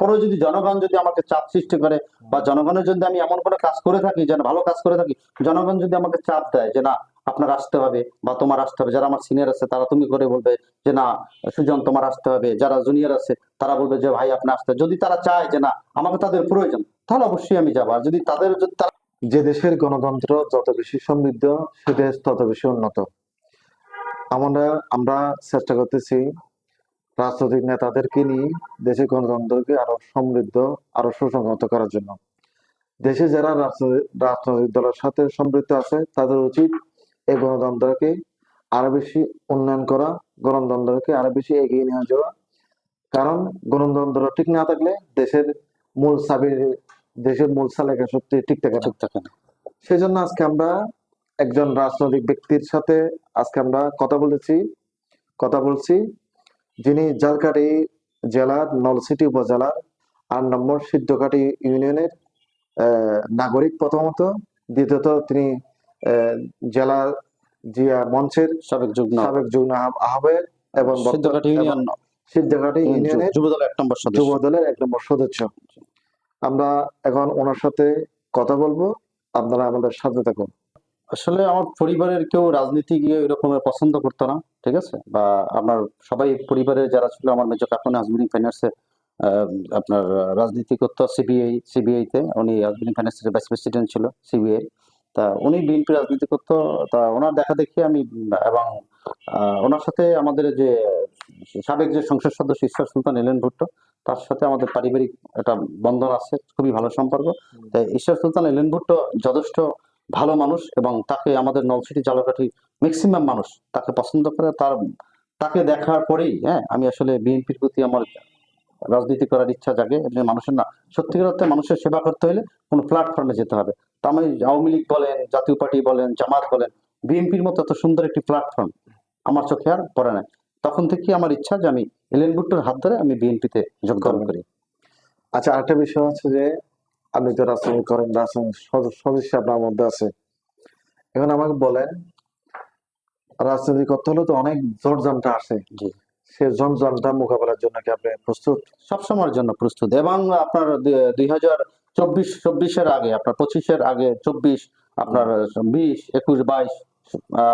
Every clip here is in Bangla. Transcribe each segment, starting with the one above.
তারপরেও যদি জনগণ যদি আমাকে চাপ সৃষ্টি করে বা জনগণের যদি আমি এমন কোনো কাজ করে থাকি, যেন ভালো কাজ করে থাকি, জনগণ যদি আমাকে চাপ দেয় যে না, আপনার আসতে হবে বা তোমার আসতে হবে, যারা আমার সিনিয়র আছে তারা তুমি করে বলবে যে না, সুজন তোমার আসতে হবে, যারা জুনিয়র আছে তারা বলবে যে ভাই আপনি আসতে, যদি তারা চায় যে না, আমাকে তাদের প্রয়োজন, তাহলে অবশ্যই আমি যাব। আর যদি তাদের যদি তারা যে দেশের গণতন্ত্র যত বেশি সমৃদ্ধ, সে দেশ তত বেশি উন্নত। আমরা আমরা চেষ্টা করতেছি রাজনৈতিক নেতাদেরকে নিয়ে দেশের গণতন্ত্রকে আরও সমৃদ্ধ আরও সুসংহত করার জন্য। দেশে যারা রাজনৈতিক দলের সাথে সম্পৃক্ত আছে তাদের উচিত এই গণতন্ত্রকে আরও বেশি উন্নয়ন করা গণতন্ত্রকে আরও বেশি এগিয়ে নিয়ে যাওয়া। কারণ গণতন্ত্র ঠিক না থাকলে দেশের মূল চাবি দেশের মূল সালেকা শক্তি ঠিক থাকে ঠিক থাকে না। সেই জন্য আজকে আমরা একজন রাজনৈতিক ব্যক্তির সাথে আজকে আমরা কথা বলেছি কথা বলছি। যিনি জালকাঠি জেলার নলসিটি উপজেলার আট নম্বর সিদ্ধকাঠি ইউনিয়নের নাগরিক প্রথমত। দ্বিতীয়ত তিনি জেলার জিয়া মঞ্চের সাবেক যুগ্ম সাবেক যুগ্ম আহ- আহ্বায়ক এবং সিদ্ধঘাট ইউনিয়ন সিদ্ধকাঠি ইউনিয়নের যুব দল এক নম্বর সদস্য। যুব দলের এক নম্বর সদস্য। আমরা এখন ওনার সাথে কথা বলব। আপনারা আমাদের সাথে থাকুন। আসলে আমার পরিবারের কেউ রাজনীতি গিয়ে ওই রকমের পছন্দ করতো না। ঠিক আছে? বা আমার সবাই পরিবারের যারা ছিল আমার মেজর কাকুন হাজবিন ফাইন্যান্সে আপনার রাজনীতি করতো সিবিআই সিবিআই তে উনি হাজবিন ফাইন্যান্সের ভাইস প্রেসিডেন্ট ছিল সিবিআই। তা উনি বিএনপি রাজনীতি করতো তা ওনার দেখা দেখি আমি এবং আহ, ওনার সাথে আমাদের যে সাবেক যে সংসদ সদস্য ঈশ্বর সুলতান এলেন ভুট্টো তার সাথে আমাদের পারিবারিক একটা বন্ধন আছে খুবই ভালো সম্পর্ক। তাই ঈশ্বর সুলতান এলেন ভুট্টো যথেষ্ট ভালো মানুষ এবং তাকে আমাদের নলসিটি জালকাঠি ম্যাক্সিমাম মানুষ। তাকে পছন্দ করে তার তাকে দেখার পরেই হ্যাঁ আমি আসলে বিএনপির প্রতি আমার রাজনীতি করার ইচ্ছা জাগে। যে মানুষের না সত্যিকার অর্থে মানুষের সেবা করতে হলে কোনো প্ল্যাটফর্মে যেতে হবে। তা আমি আওয়ামী লীগ বলেন জাতীয় পার্টি বলেন জামাত বলেন বিএনপির মতো এত সুন্দর একটি প্ল্যাটফর্ম আমার চোখে আর পড়ে না। তখন থেকে আমার ইচ্ছা যে আমি এলেন ভুট্টোর হাত ধরে আমি বিএনপিতে যোগদান করি। আচ্ছা আরেকটা বিষয় হচ্ছে যে আপনি তো রাজনীতি করেন রাজনীতি সদস্য আপনার মধ্যে আছে। এখন আমাকে বলেন রাজনীতি করতে হলে তো অনেক জোরজামটা আসে। সে জমজমটা মোকাবেলার জন্য কি আপনি প্রস্তুত? সবসময়ের জন্য প্রস্তুত। এবং আপনার দুই হাজার চব্বিশ চব্বিশের আগে আপনার পঁচিশের আগে চব্বিশ আপনার বিশ একুশ বাইশ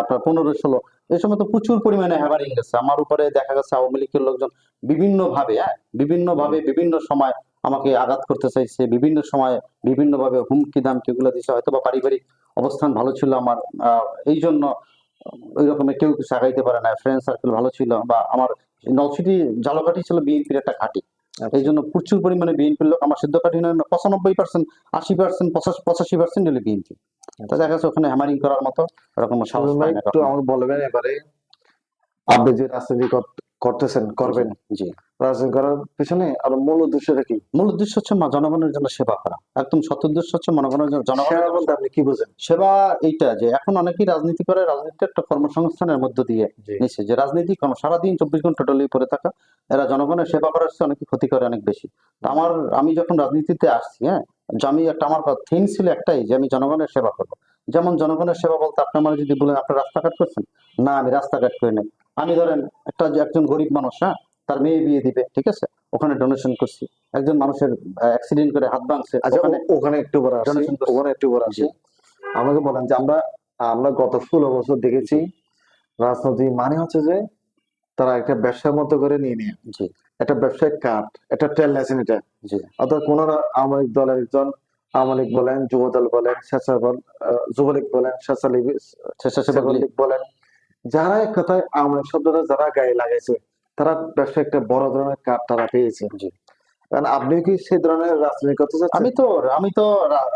আপনার পনেরো ষোলো এই সময় তো প্রচুর পরিমাণে হ্যাভারিং গেছে আমার উপরে দেখা গেছে আওয়ামী লীগের লোকজন বিভিন্ন ভাবে হ্যাঁ? বিভিন্ন ভাবে বিভিন্ন সময় আমাকে আঘাত করতে চাইছে বিভিন্ন সময় বিভিন্ন ভাবে হুমকি দামকি এগুলো দিছে হয়তো বা পারিবারিক অবস্থান ভালো ছিল আমার এই জন্য ওই রকমের কেউ কিছু আগাইতে পারে না ফ্রেন্ড সার্কেল ভালো ছিল বা আমার নলছিটি জালকাঠি ছিল বিএনপির একটা ঘাঁটি এই জন্য প্রচুর পরিমাণে বিএনপির লোক আমার সিদ্ধ কাঠি পঁচানব্বই পার্সেন্ট আশি পার্সেন্ট পঁচাশি পার্সেন্ট হলো বিএনপি। তা দেখা যাচ্ছে ওখানে হ্যামারিং করার মতো এরকম সাহস একটু আমাকে বলবেন এবারে আপনি যে রাজনীতি করতেছেন করবেন। জি। রাজনীতি করার পিছনে আর মূল উদ্দেশ্যটা কি? মূল উদ্দেশ্য হচ্ছে জনগণের জন্য সেবা করা। একদম উদ্দেশ্য হচ্ছে জনগণের জন্য জনগণের বলতে আপনি কি বুঝেন? সেবা এইটা যে এখন অনেকেই রাজনীতি করে রাজনীতি একটা কর্মসংস্থানের মধ্য দিয়ে নিচ্ছে যে রাজনীতি কোনো সারাদিন চব্বিশ ঘণ্টা টোটালি পড়ে থাকা এরা জনগণের সেবা করার চেয়ে অনেক ক্ষতি করে অনেক বেশি। আমার আমি যখন রাজনীতিতে আসছি হ্যাঁ আমি একটা আমার থিম ছিল একটাই যে আমি জনগণের সেবা করব। যেমন জনগণের সেবা বলতে আপনি মানে যদি বলেন আপনার রাস্তাঘাট করছেন? না আমি রাস্তাঘাট করে নেই। আমি ধরেন একটা একজন গরিব মানুষ হ্যাঁ? তার মেয়ে বিয়ে দিবে ঠিক আছে? ওখানে ডোনেশন করছি। একজন মানুষের অ্যাক্সিডেন্ট করে হাত ভাঙছে আচ্ছা ওখানে একটু বড় ওখানে একটু বড় জি। আমাকে বলেন যে আমরা আমরা গত ষোলো বছর দেখেছি রাজনীতি মানে হচ্ছে যে তারা একটা ব্যবসার মতো করে নিয়ে নিয়ে। একটা ব্যবসায়িক কার্ড একটা ট্রেল লাইসেন্স এটা অর্থাৎ কোন আওয়ামী দলের একজন আওয়ামী বলেন যুব দল বলেন স্বেচ্ছাসেবক যুবলীগ বলেন স্বেচ্ছাসেবক লীগ বলেন যারা এক কথায় শব্দটা যারা গায়ে লাগাইছে তারা ব্যবসায় একটা বড় ধরনের কার্ড তারা পেয়েছে। জি। কারণ আপনি কি সেই ধরনের রাজনীতি করতে চাচ্ছেন? আমি তো আমি তো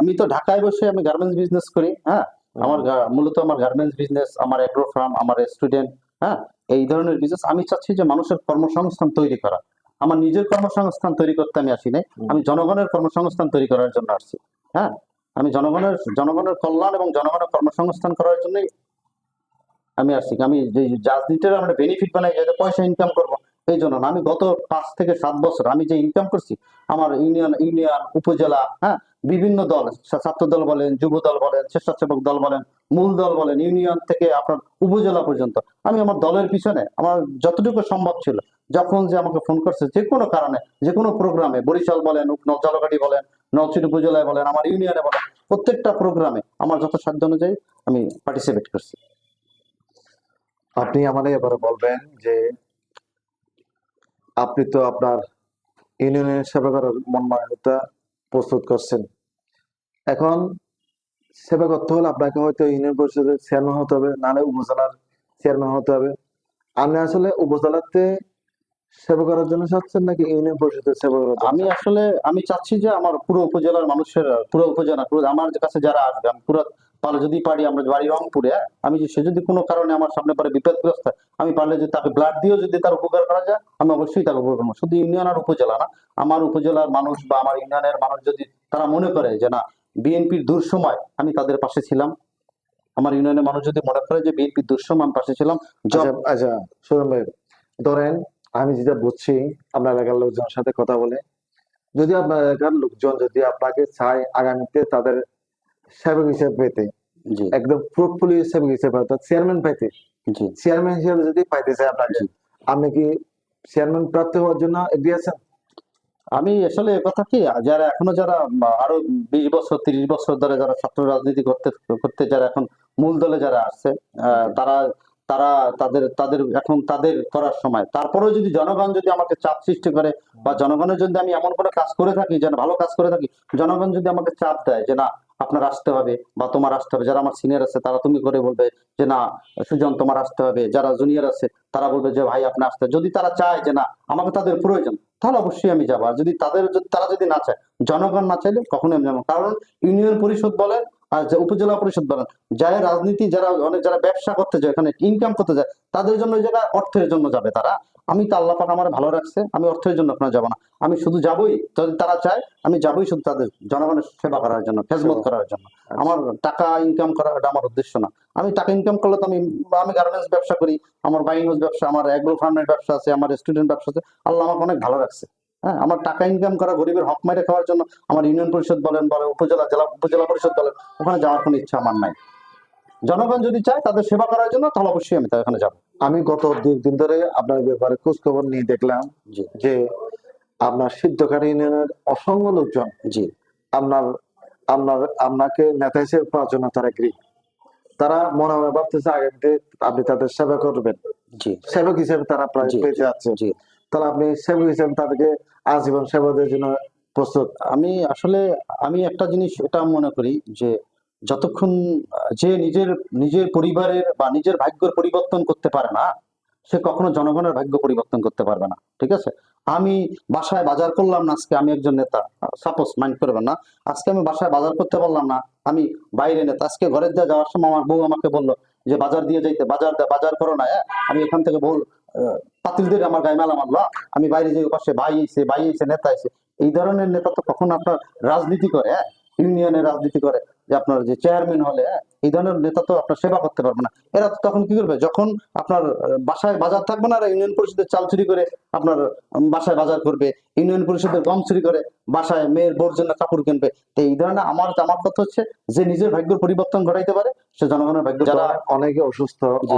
আমি তো ঢাকায় বসে আমি গার্মেন্টস বিজনেস করি হ্যাঁ? আমার মূলত আমার গার্মেন্টস বিজনেস আমার এগ্রো ফার্ম আমার রেস্টুরেন্ট হ্যাঁ? এই ধরনের বিজনেস আমি চাচ্ছি যে মানুষের কর্মসংস্থান তৈরি করা। আমার নিজের কর্মসংস্থান তৈরি করতে আমি আসি নাই। আমি জনগণের কর্মসংস্থান তৈরি করার জন্য আসছি হ্যাঁ? আমি জনগণের জনগণের কল্যাণ এবং জনগণের কর্মসংস্থান করার জন্যই আমি আসছি আমি যে রাজনীতির আমরা বেনিফিট বানাই যাতে পয়সা ইনকাম করব, এই জন্য আমি গত পাঁচ থেকে সাত বছর আমি যে ইনকাম করছি, আমার ইউনিয়ন ইউনিয়ন, উপজেলা হ্যাঁ বিভিন্ন দল ছাত্র দল বলেন, যুব দল বলেন, স্বেচ্ছাসেবক দল বলেন, মূল দল বলেন, ইউনিয়ন থেকে আপনার উপজেলা পর্যন্ত। আমি আমার দলের পিছনে, আমার যতটুকু সম্ভব ছিল, যখন যে আমাকে ফোন করছে, যে কোনো কারণে, যে কোনো প্রোগ্রামে বরিশাল বলেন জলগাড়ি বলেন নলছিটি উপজেলায় বলেন, আমার ইউনিয়নে বলেন, প্রত্যেকটা প্রোগ্রামে আমার যত সাধ্য অনুযায়ী আমি পার্টিসিপেট করছি। আপনি আমাদের এবারে বলবেন যে আপনি তো আপনার ইউনিয়নের সেবা করার মন মানসিকতা প্রস্তুত করছেন। এখন সেবা করতে হলে আপনাকে হয়তো ইউনিয়ন পরিষদের চেয়ারম্যান হতে হবে নাহলে উপজেলার চেয়ারম্যান হতে হবে। আপনি আসলে উপজেলাতে সেবা করার জন্য চাচ্ছেন নাকি ইউনিয়ন পরিষদের সেবা করার আমি আসলে আমি চাচ্ছি যে আমার পুরো উপজেলার মানুষের পুরো উপজেলা পুরো আমার কাছে যারা আসবে আমি পুরো পারলে যদি পারি আমরা বাড়ি রংপুরে হ্যাঁ, আমি সে যদি কোনো কারণে আমার সামনে পরে বিপদগ্রস্ত আমি পারলে যদি তাকে ব্লাড দিয়েও যদি তার উপকার করা যায় আমি অবশ্যই তাকে উপকার করব। শুধু ইউনিয়ন আর উপজেলা না আমার উপজেলার মানুষ বা আমার ইউনিয়নের মানুষ যদি তারা মনে করে যে না বিএনপির দূর সময় আমি তাদের পাশে ছিলাম। আমার ইউনিয়নের মানুষ যদি মনে করে যে বিএনপির দূর সময় আমি পাশে ছিলাম আচ্ছা আচ্ছা সুরম ধরেন আমি যেটা বুঝছি আপনার এলাকার লোকজনের সাথে কথা বলে যদি আপনার এলাকার লোকজন যদি আপনাকে চায় আগামীতে তাদের সেবক হিসেবে পেতে একদম প্রফুল্ল সেবক হিসেবে অর্থাৎ চেয়ারম্যান পাইতে। চেয়ারম্যান হিসেবে যদি পাইতে চাই আপনাকে। আপনি কি চেয়ারম্যান প্রাপ্ত হওয়ার জন্য এগিয়ে আছেন? আমি আসলে কথা কি যারা এখনও যারা আরও বিশ বছর তিরিশ বছর ধরে যারা ছাত্র রাজনীতি করতে করতে যারা এখন মূল দলে যারা আসছে আহ, তারা তারা তাদের তাদের এখন তাদের করার সময়। তারপরেও যদি জনগণ যদি আমাকে চাপ সৃষ্টি করে বা জনগণের যদি আমি এমন কোনো কাজ করে থাকি, যেন ভালো কাজ করে থাকি, জনগণ যদি আমাকে চাপ দেয় যে না, আপনার আসতে হবে বা তোমার আসতে হবে, যারা আমার সিনিয়র আছে তারা তুমি করে বলবে যে না, সুজন তোমার আসতে হবে, যারা জুনিয়র আছে তারা বলবে যে ভাই আপনি আসতে যদি তারা চায় যে না, আমাকে তাদের প্রয়োজন, তাহলে অবশ্যই আমি যাব। আর যদি তাদের, যদি তারা যদি না চায়, জনগণ না চাইলে কখনোই আমি যাব কারণ ইউনিয়ন পরিষদ বলেন আর যে উপজেলা পরিষদ বলেন যারা রাজনীতি যারা অনেক যারা ব্যবসা করতে যায় এখানে ইনকাম করতে যায় তাদের জন্য ওই জায়গায় অর্থের জন্য যাবে তারা। আমি তো আল্লাহ পাক আমার ভালো রাখছে আমি অর্থের জন্য ওখানে যাব না। আমি শুধু যাবোই যদি তারা চায় আমি যাবোই শুধু তাদের জনগণের সেবা করার জন্য খেজমত করার জন্য। আমার টাকা ইনকাম করা এটা আমার উদ্দেশ্য না। আমি টাকা ইনকাম করলে তো আমি আমি গার্মেন্টস ব্যবসা করি আমার বাইংস ব্যবসা আমার অ্যাগ্রো ফার্মের ব্যবসা আছে আমার স্টুডেন্ট ব্যবসা আছে আল্লাহ আমাকে অনেক ভালো রাখছে। হ্যাঁ আমার টাকা ইনকাম করা গরিবের হক মাইরে খাওয়ার জন্য আমার ইউনিয়ন পরিষদ বলেন বলে উপজেলা জেলা উপজেলা পরিষদ বলেন ওখানে যাওয়ার কোনো ইচ্ছা আমার নাই। জনগণ যদি চায় তাদের সেবা করার জন্য তাহলে অবশ্যই আমি তাদের ওখানে যাব। আমি গত দিন ধরে আপনার ব্যাপারে খোঁজ খবর নিয়ে দেখলাম যে আপনার সিদ্ধকারী ইউনিয়নের অসংখ্য লোকজন জি। আপনার আপনার আপনাকে নেতা হিসেবে পাওয়ার জন্য তারা এগ্রি তারা মনে মনে ভাবতেছে আগামীতে আপনি তাদের সেবা করবেন। জি। সেবক হিসেবে তারা প্রায় পেতে যাচ্ছে জি। তাহলে আপনি সেবক হিসেবে তাদেরকে আজীবন সেবা দেওয়ার জন্য প্রস্তুত আমি আসলে, আমি একটা জিনিস এটা মনে করি যে যতক্ষণ, যে নিজের নিজের পরিবারের বা নিজের ভাগ্যের পরিবর্তন করতে পারে না, সে কখনো জনগণের ভাগ্য পরিবর্তন করতে পারবে না, ঠিক আছে আমি বাসায় বাজার করলাম না, আজকে আমি একজন নেতা সাপোজ মাইন্ড করবেন না, আজকে আমি বাসায় বাজার করতে পারলাম না, আমি বাইরে নেতা, আজকে ঘরের দিয়ে যাওয়ার সময় আমার বউ আমাকে বলল যে বাজার দিয়ে যাইতে, বাজার বাজার করো না হ্যাঁ? আমি এখান থেকে বল আহ, পাতিল দিয়ে আমার গায়ে মেলা মারলো। আমি বাইরে যে পাশে ভাই এসে ভাই এসে নেতা এসে এই ধরনের নেতা তো কখনো আপনার রাজনীতি করে হ্যাঁ? ইউনিয়নের রাজনীতি করে যে আপনার যে চেয়ারম্যান হলে হ্যাঁ, এই ধরনের নেতা তো আপনার সেবা করতে পারবে না। এরা তো তখন কি করবে? যখন আপনার বাসায় বাজার থাকবে না ইউনিয়ন পরিষদের চাল চুরি করে আপনার বাসায় বাজার করবে ইউনিয়ন পরিষদের গম চুরি করে বাসায় মেয়ের বোর জন্য কাপড় কিনবে। তো এই ধরনের আমার আমার কথা হচ্ছে যে নিজের ভাগ্য পরিবর্তন ঘটাইতে পারে সে জনগণের ভাগ্য যারা অনেকে অসুস্থ জি।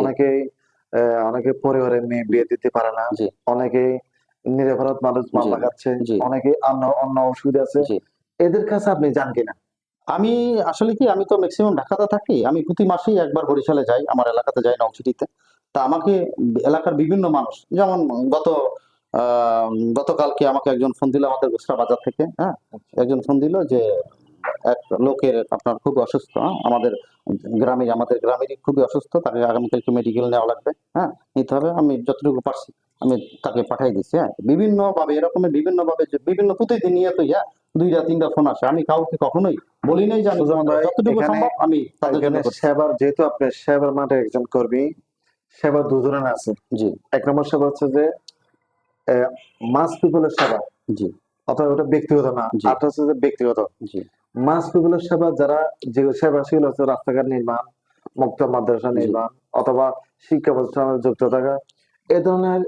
অনেকে আহ, অনেকে পরিবারে মেয়ে বিয়ে দিতে পারে না। অনেকে নিরপরাধ মানুষ মামলা খাচ্ছে। অনেকে অন্য অন্য অসুবিধা আছে। এদের কাছে আপনি যান কিনা? আমি আসলে কি আমি তো ম্যাক্সিমাম ঢাকাতে থাকি। আমি প্রতি মাসেই একবার বরিশালে যাই আমার এলাকাতে যাই নলছিটিতে তা আমাকে এলাকার বিভিন্ন মানুষ যেমন গত আহ, গতকালকে আমাকে একজন ফোন দিল আমাদের গোসরা বাজার থেকে হ্যাঁ? একজন ফোন দিল যে এক লোকের আপনার খুব অসুস্থ হ্যাঁ, আমাদের গ্রামে আমাদের গ্রামেরই খুবই অসুস্থ তাকে আগামীকালকে মেডিকেল নেওয়া লাগবে হ্যাঁ? নিতে হবে আমি যতটুকু পারছি আমি তাকে পাঠাই দিচ্ছি হ্যাঁ? বিভিন্ন ভাবে এরকমের বিভিন্ন ভাবে যে বিভিন্ন প্রতিদিন নিয়ে তো হ্যাঁ? দুইটা তিনটা ফোন আসে আমি কাউকে কখনোই বলি নাই যে যতটুকু সম্ভব আমি তাদের জন্য সেবার যেহেতু আপনি সেবার মাঠে একজন কর্মী সেবা দু ধরনের আছে। জি। এক নম্বর সেবা হচ্ছে যে মাস পিপলের সেবা। জি। অথবা ওটা ব্যক্তিগত না জি। আরটা হচ্ছে যে ব্যক্তিগত। জি। মাস পিপলের সেবা যারা যে সেবা সেগুলো হচ্ছে রাস্তাঘাট নির্মাণ মুক্ত মাদ্রাসা নির্মাণ অথবা শিক্ষা প্রতিষ্ঠানের যুক্ত থাকা এ ধরনের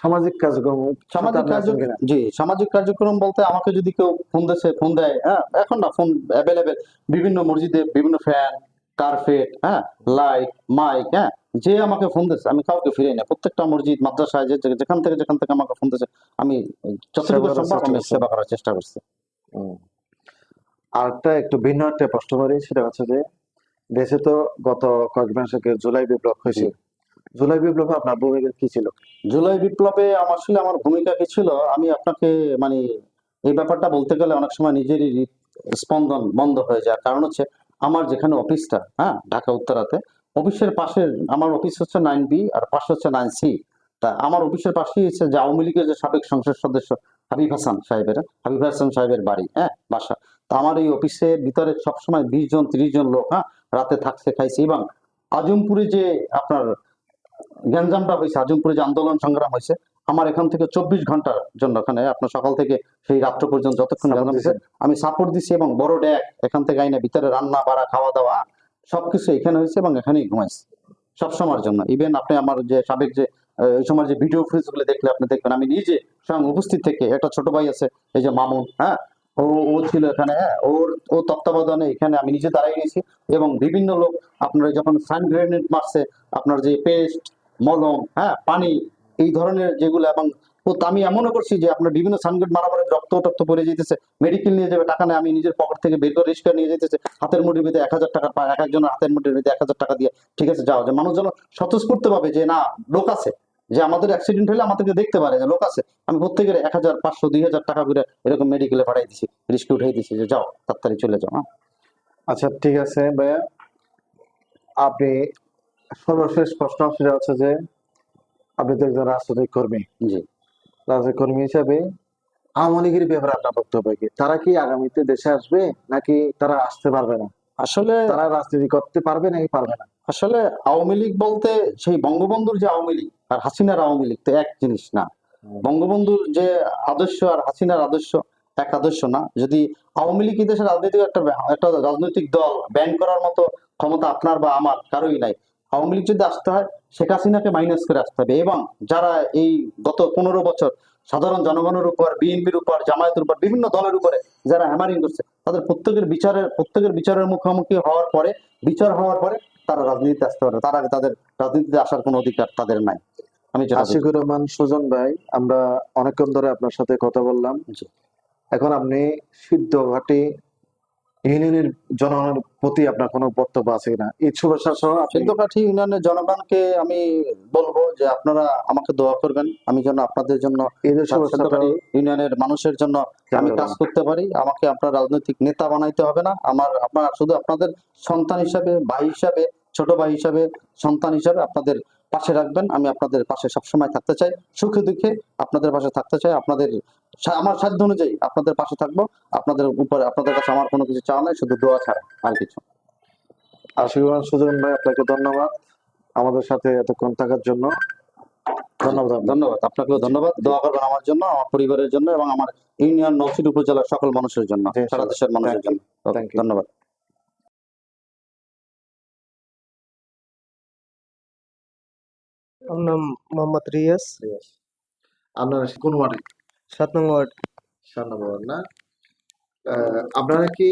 সামাজিক কার্যক্রম সামাজিক কার্যক্রম জি সামাজিক কার্যক্রম বলতে আমাকে যদি কেউ ফোন দেশে ফোন দেয় হ্যাঁ এখন না ফোন অ্যাভেলেবেল বিভিন্ন মসজিদে বিভিন্ন ফ্যান কার্পেট হ্যাঁ লাইট মাইক হ্যাঁ যে আমাকে ফোন দিচ্ছে আমি কাউকে ফিরে না প্রত্যেকটা মসজিদ মাদ্রাসায় যে যেখান থেকে যেখান থেকে আমাকে ফোন দিচ্ছে আমি যতটুকু সেবা করার সম্ভব আমি চেষ্টা সেবা করার চেষ্টা করছি। আরেকটা একটু ভিন্ন একটা প্রশ্ন করি, সেটা হচ্ছে যে দেশে তো গত কয়েক মাস আগে জুলাই বিপ্লব হয়েছে জুলাই বিপ্লবে আপনার ভূমিকা কি ছিল? জুলাই বিপ্লবে আমার আসলে আমার ভূমিকা কি ছিল? আমি আপনাকে মানে এই ব্যাপারটা বলতে গেলে অনেক সময় নিজেরই স্পন্দন বন্ধ হয়ে যায়। কারণ হচ্ছে আমার যেখানে অফিসটা হ্যাঁ ঢাকা উত্তরাতে অফিসের পাশে আমার অফিস হচ্ছে নাইন বি আর পাশে হচ্ছে নাইন সি তা আমার অফিসের পাশেই হচ্ছে যে আওয়ামী লীগের যে সাবেক সংসদ সদস্য হাবিব হাসান সাহেবের হাবিব হাসান সাহেবের বাড়ি হ্যাঁ বাসা। তা আমার এই অফিসের ভিতরে সবসময় বিশ জন ত্রিশ জন লোক হ্যাঁ রাতে থাকছে খাইছে এবং আজমপুরে যে আপনার গ্যাঞ্জামটা হয়েছে আজমপুরে যে আন্দোলন সংগ্রাম হয়েছে আমার এখান থেকে চব্বিশ ঘণ্টার জন্য ওখানে আপনার সকাল থেকে সেই রাত্র পর্যন্ত যতক্ষণ আমি সাপোর্ট দিছি এবং বড় ড্যাক এখান থেকে আইনে ভিতরে রান্না বাড়া খাওয়া দাওয়া সবকিছু এখানে হয়েছে এবং এখানেই ঘুমাইছে সবসময়ের জন্য। ইভেন আপনি আমার যে সাবেক যে সময় যে ভিডিও ফুটেজগুলো দেখলে আপনি দেখবেন। আমি নিজে স্বয়ং উপস্থিত থেকে একটা ছোট ভাই আছে, এই যে মামুন হ্যাঁ? ও ও ছিল এখানে হ্যাঁ? ওর, ও তত্ত্বাবধানে এখানে আমি নিজে দাঁড়িয়ে গেছি এবং বিভিন্ন লোক আপনার যখন সান গ্রেনেড মারছে, আপনার যে পেস্ট, মলম হ্যাঁ পানি, এই ধরনের যেগুলো এবং ও আমি এমনও করছি যে আপনার বিভিন্ন সানগ্রেড মারা পরে রক্ত টক্ত পড়ে যেতেছে মেডিকেল নিয়ে যাবে, টাকা নেই আমি নিজের পকেট থেকে বের করে রিস্কা নিয়ে যেতেছে হাতের মুঠির ভিতরে এক হাজার টাকা এক একজনের হাতের মুঠির ভিতরে এক হাজার টাকা দিয়ে, ঠিক আছে? যাও, যে মানুষ যেন স্বতঃস্ফূর্ত পাবে যে না, লোক আছে যে আমাদের অ্যাক্সিডেন্ট হলে আমাদেরকে দেখতে পারে যে লোক আছে। আমি প্রত্যেকের এক হাজার পাঁচশো দুই হাজার টাকা করে এরকম মেডিকেলে পাঠাই দিছি রিস্কে উঠাই দিছি যে যাও তাড়াতাড়ি চলে যাও হ্যাঁ। আচ্ছা ঠিক আছে ভাইয়া। আপনি সর্বশেষ প্রশ্ন সেটা হচ্ছে যে আপনি তো একজন রাজনৈতিক কর্মী। জি। রাজনৈতিক কর্মী হিসাবে আওয়ামী লীগের ব্যাপারে আপনার বক্তব্য কি? তারা কি আগামীতে দেশে আসবে নাকি তারা আসতে পারবে না? আসলে তারা রাজনীতি করতে পারবে নাকি পারবে না? আসলে আওয়ামী লীগ বলতে সেই বঙ্গবন্ধুর যে আওয়ামী লীগ আর হাসিনার আওয়ামী লীগ তো এক জিনিস না। বঙ্গবন্ধুর যে আদর্শ আর হাসিনার আদর্শ এক আদর্শ না। যদি আওয়ামী লীগ দেশের রাজনৈতিক একটা একটা রাজনৈতিক দল ব্যান করার মতো ক্ষমতা আপনার বা আমার কারোই নাই। আওয়ামী লীগ যদি আসতে হয় শেখ হাসিনাকে মাইনাস করে আসতে হবে। এবং যারা এই গত পনেরো বছর সাধারণ জনগণের উপর বিএনপির উপর জামায়াতের উপর বিভিন্ন দলের উপরে যারা হ্যামারিং করছে তাদের প্রত্যেকের বিচারের প্রত্যেকের বিচারের মুখোমুখি হওয়ার পরে বিচার হওয়ার পরে তারা রাজনীতিতে আসতে পারে তারা তাদের রাজনীতিতে আসার কোনো অধিকার তাদের নাই। আমি আশিকুর রহমান সুজন ভাই আমরা অনেকক্ষণ ধরে আপনার সাথে কথা বললাম। এখন আপনি সিদ্ধ সিদ্ধঘাটি ইউনিয়নের জনগণের প্রতি আপনার কোনো বক্তব্য আছে কিনা? এই শুভেচ্ছা সহ আপনি সিদ্ধকাঠি ইউনিয়নের জনগণকে আমি বলব যে আপনারা আমাকে দোয়া করবেন। আমি যেন আপনাদের জন্য ইউনিয়নের মানুষের জন্য আমি কাজ করতে পারি। আমাকে আপনার রাজনৈতিক নেতা বানাইতে হবে না। আমার আপনার শুধু আপনাদের সন্তান হিসাবে ভাই হিসাবে ছোট ভাই হিসাবে সন্তান হিসাবে আপনাদের পাশে রাখবেন। আমি আপনাদের পাশে সবসময় থাকতে চাই। সুখে দুঃখে আপনাদের পাশে থাকতে চাই। আপনাদের আমার সাধ্য অনুযায়ী আপনাদের পাশে থাকব। আপনাদের উপরে আপনাদের কাছে আমার কোনো কিছু চাওয়া নাই শুধু দোয়া ছাড়া আর কিছু। রহমান সুজন ভাই আপনাকে ধন্যবাদ আমাদের সাথে এতক্ষণ থাকার জন্য। ধন্যবাদ ধন্যবাদ আপনাকেও ধন্যবাদ। দোয়া করবেন আমার জন্য আমার পরিবারের জন্য এবং আমার ইউনিয়ন নৌসিট উপজেলার সকল মানুষের জন্য সারা দেশের মানুষের জন্য. ধন্যবাদ। আমার নাম মোহাম্মদ রিয়াস আপনারা কোন ওয়ার্ডে? সাত নং ওয়ার্ড। সাত নম্বর ওয়ার্ড না? আপনারা কি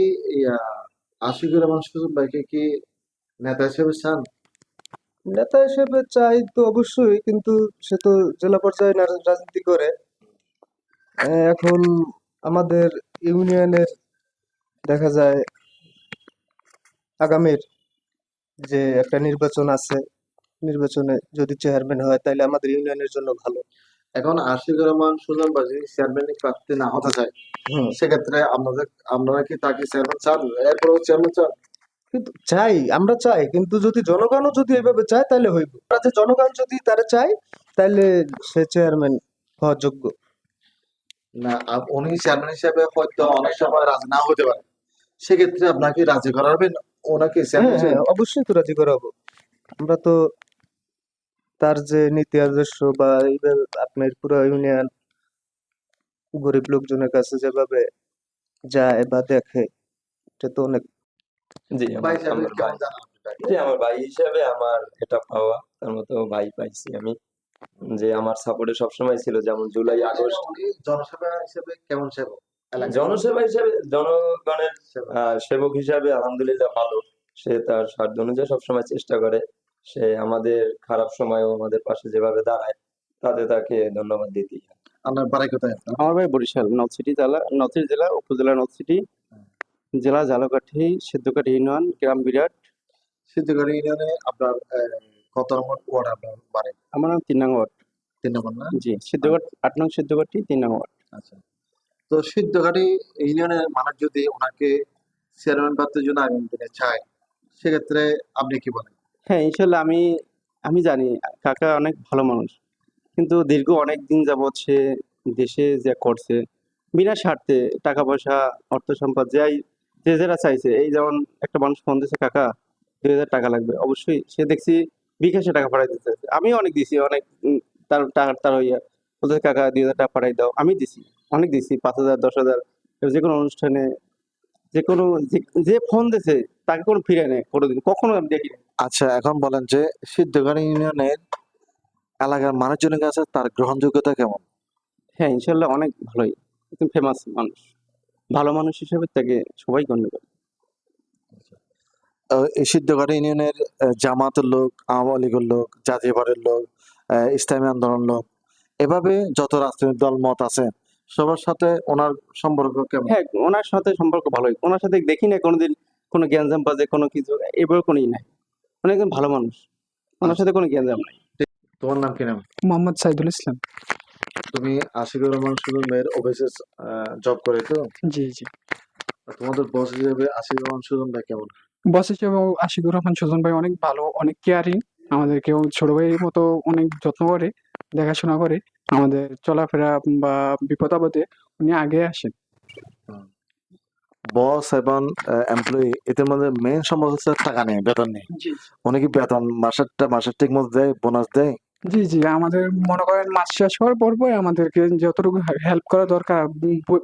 আশিকুর রহমান সুজন ভাইকে কি নেতা হিসেবে চান? নেতা হিসেবে চাই তো অবশ্যই কিন্তু সে তো জেলা পর্যায়ে রাজনীতি করে। এখন আমাদের ইউনিয়নের দেখা যায় আগামীর যে একটা নির্বাচন আছে নির্বাচনে যদি চেয়ারম্যান হয় তাহলে আমাদের ইউনিয়নের জন্য ভালো। এখন আশিকুর রহমান সুজন যদি চেয়ারম্যান প্রার্থী না হতে চায় সেক্ষেত্রে আপনাদের আপনারা কি তাকে চেয়ারম্যান চান এরপরেও চেয়ারম্যান চান? কিন্তু চাই আমরা চাই কিন্তু যদি জনগণও যদি এভাবে চায় তাহলে হইব। যে জনগণ যদি তারা চায় তাহলে সে চেয়ারম্যান হওয়ার যোগ্য। না উনি চেয়ারম্যান হিসেবে হয়তো অনেক সময় রাজি না হতে পারে। সেক্ষেত্রে আপনাকে রাজি করাবেন? ওনাকে চেয়ারম্যান হ্যাঁ অবশ্যই তো রাজি করাবো। আমরা তো তার যে নীতি আদর্শ বা এইভাবে আপনার পুরো ইউনিয়ন গরিব লোকজনের কাছে যেভাবে যায় বা দেখে এটা তো অনেক জি আমার? জি আমার ভাই হিসাবে আমার এটা পাওয়া তার মতো ভাই পাইছি আমি। যে আমার সাপোর্টে সবসময় ছিল যেমন জুলাই আগস্ট। জনসেবা হিসেবে কেমন সেবক? জনসেবা হিসেবে জনগণের সেবক হিসাবে আলহামদুলিল্লাহ ভালো। সে তার সাধ্য অনুযায়ী সবসময় চেষ্টা করে। সে আমাদের খারাপ সময়ও আমাদের পাশে যেভাবে দাঁড়ায় তাতে তাকে ধন্যবাদ দিতেই হয়। আপনার বাড়ি কোথায়? আমার ভাই বরিশাল নর্থ সিটি জেলা নর্থ সিটি জেলা উপজেলা নর্থ সিটি জেলা জালকাঠি সিদ্ধকাঠি ইউনিয়ন গ্রাম বিরাট। সিদ্ধগড় ইউনিয়নে আপনার কত নম্বর ওয়ার্ড আপনার বাড়ি? আমার নাম তিন নং ওয়ার্ড। তিন নম্বর না? জি সিদ্ধকাঠ আট নং সিদ্ধকাঠি তিন নং ওয়ার্ড। আচ্ছা। তো সিদ্ধকাঠি ইউনিয়নের মানুষ যদি ওনাকে চেয়ারম্যান প্রার্থীর জন্য আগামী দিনে চায় সেক্ষেত্রে আপনি কি বলেন? হ্যাঁ ইনশাল্লাহ আমি আমি জানি, কাকা অনেক ভালো মানুষ। কিন্তু দীর্ঘ অনেক দিন যাবৎ সে দেশে যা করছে, বিনা স্বার্থে টাকা পয়সা অর্থ সম্পদ যাই, যে যারা চাইছে, এই যেমন একটা মানুষ ফোন দিয়েছে কাকা, দুই হাজার টাকা লাগবে। অবশ্যই সে দেখছি বিকাশে টাকা পাঠাই দিতে চাইছে। আমিও অনেক দিছি, অনেক তার টাকা তার হইয়া বলতে কাকা, দুই হাজার টাকা পাঠাই দাও। আমি দিছি, অনেক দিছি, পাঁচ হাজার, দশ হাজার যে কোনো অনুষ্ঠানে যে কোনো যে- ফোন দিয়েছে তাকে কোনো ফিরে নেয় কোনোদিন কখনো আমি দেখি আচ্ছা এখন বলেন যে সিদ্ধঘাটি ইউনিয়নের এলাকার মানুষজনের কাছে তার গ্রহণযোগ্যতা কেমন? হ্যাঁ ইনশাল্লাহ অনেক ভালোই। একদম ফেমাস মানুষ। ভালো মানুষ হিসেবে তাকে সবাই গণ্য করে। এই সিদ্ধঘাটি ইউনিয়নের জামাতের লোক আওয়ামী লীগের লোক জাতীয় পার্টির লোক ইসলামী আন্দোলন লোক এভাবে যত রাজনৈতিক দল মত আছে সবার সাথে ওনার সম্পর্ক কেমন? হ্যাঁ ওনার সাথে সম্পর্ক ভালোই। ওনার সাথে দেখি না কোনোদিন কোনো গ্যাঞ্জাম বাজে কোনো কিছু এভাবে কোনোই নাই। উনি একদম ভালো মানুষ। ওনার সাথে কোনো গ্যাঞ্জাম নাই। তোমার নাম কি নাম মোহাম্মদ সাইদুল ইসলাম। তুমি আশিকুর রহমান সুজন ভাইয়ের অফিসে জব করে তো? জি জি। তোমাদের বস হিসেবে আশিকুর রহমান সুজন ভাই কেমন? বস হিসেবে আশিকুর রহমান সুজন ভাই অনেক ভালো অনেক কেয়ারিং আমাদেরকেও ছোট ভাইয়ের মতো অনেক যত্ন করে। দেখাশোনা করে আমাদের চলাফেরা বা বিপদ আপদে উনি আগে আসেন। বস এবং এমপ্লয়ি এদের মধ্যে মেইন সমস্যা হচ্ছে টাকা নেই বেতন নেই উনি কি বেতন মাসেরটা মাসের ঠিক মতো দেয় বোনাস দেয়? জি জি আমাদের মনে করেন মাস শেষ হওয়ার পর পর আমাদেরকে যতটুকু হেল্প করা দরকার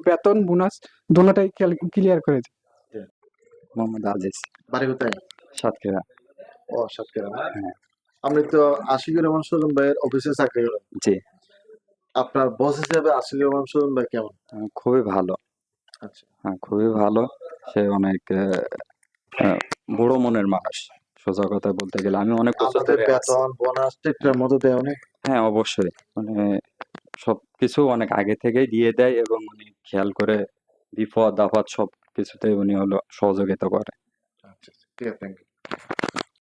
বেতন বোনাস দোনোটাই ক্লিয়ার করে দেয় মোহাম্মদ আজিজ। বাড়ি কোথায়? সাতক্ষীরা। ও সাতক্ষীরা। না আপনি তো আশিকুর রহমান সুজন ভাইয়ের অফিসে চাকরি করেন। জি। আপনার বস হিসেবে আশিকুর রহমান সুজন ভাই কেমন? খুবই ভালো। আচ্ছা। হ্যাঁ খুবই ভালো। সে অনেক বড় মনের মানুষ। সোজা কথা বলতে গেলে আমি অনেক বছর ধরে বেতন বোনাস ঠিকঠাক মতো দেয় উনি? হ্যাঁ অবশ্যই। মানে সবকিছু অনেক আগে থেকেই দিয়ে দেয় এবং উনি খেয়াল করে বিপদ আপদ সব কিছুতেই উনি হলো সহযোগিতা করে। আচ্ছা ঠিক আছে থ্যাংক ইউ